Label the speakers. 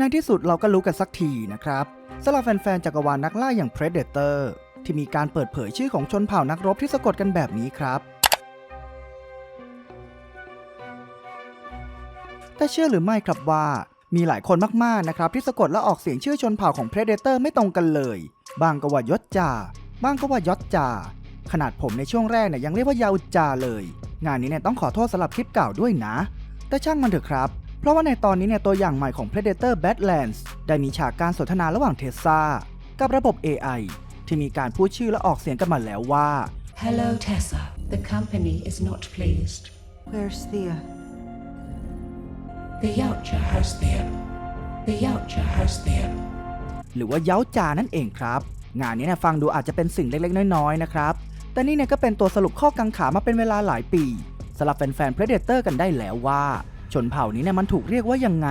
Speaker 1: ในที่สุดเราก็รู้กันสักทีนะครับสำหรับแฟนๆจักรวาลนักล่าอย่าง Predator ที่มีการเปิดเผยชื่อของชนเผ่านักรบที่สะกดกันแบบนี้ครับ แต่เชื่อหรือไม่ครับว่ามีหลายคนมากๆนะครับที่สะกดและออกเสียงชื่อชนเผ่าของ Predator ไม่ตรงกันเลย บางก็ว่ายศจาบางก็ว่ายศจาขนาดผมในช่วงแรกเนี่ยยังเรียกว่ายาวจาเลย งานนี้เนี่ยต้องขอโทษสำหรับคลิปเก่าด้วยนะ แต่ช่างมันเถอะครับ เพราะว่าในตอนนี้เนี่ยตัวอย่างใหม่ของ Predator Badlands ได้มีฉากการสนทนาระหว่างเทสซากับระบบ AI ที่มีการพูดชื่อและออกเสียงกันมาแล้วว่า
Speaker 2: Hello, Tessa. The company is not pleased.
Speaker 3: Where's Thea?
Speaker 2: The Yautja has them. The Yautja has them.
Speaker 1: หรือว่าเย้าจานั่นเองครับ งานนี้เนี่ยฟังดูอาจจะเป็นสิ่งเล็กๆ น้อยๆนะครับ แต่นี่เนี่ยก็เป็นตัวสรุปข้อกังขามาเป็นเวลาหลายปีสำหรับแฟนๆ Predator กันได้แล้วว่า ชนเผ่านี้เนี่ยมันถูกเรียกว่ายังไง